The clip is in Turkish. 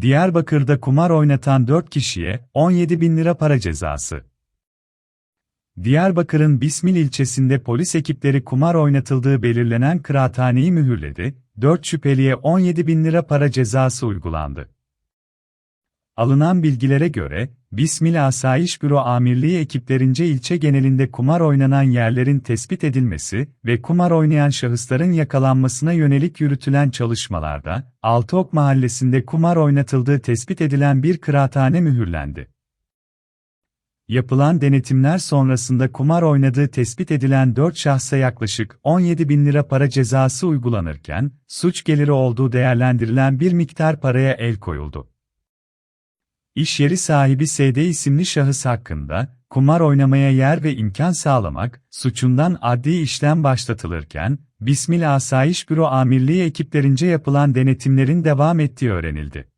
Diyarbakır'da kumar oynatan 4 kişiye 17 bin lira para cezası. Diyarbakır'ın Bismil ilçesinde polis ekipleri kumar oynatıldığı belirlenen kıraathaneyi mühürledi, 4 şüpheliye 17 bin lira para cezası uygulandı. Alınan bilgilere göre, Bismil Asayiş Büro Amirliği ekiplerince ilçe genelinde kumar oynanan yerlerin tespit edilmesi ve kumar oynayan şahısların yakalanmasına yönelik yürütülen çalışmalarda, Altıok Mahallesi'nde kumar oynatıldığı tespit edilen bir kıraathane mühürlendi. Yapılan denetimler sonrasında kumar oynadığı tespit edilen 4 şahsa yaklaşık 17 bin lira para cezası uygulanırken, suç geliri olduğu değerlendirilen bir miktar paraya el koyuldu. İş yeri sahibi SD isimli şahıs hakkında, kumar oynamaya yer ve imkan sağlamak, suçundan adli işlem başlatılırken, Bismil Asayiş Büro Amirliği ekiplerince yapılan denetimlerin devam ettiği öğrenildi.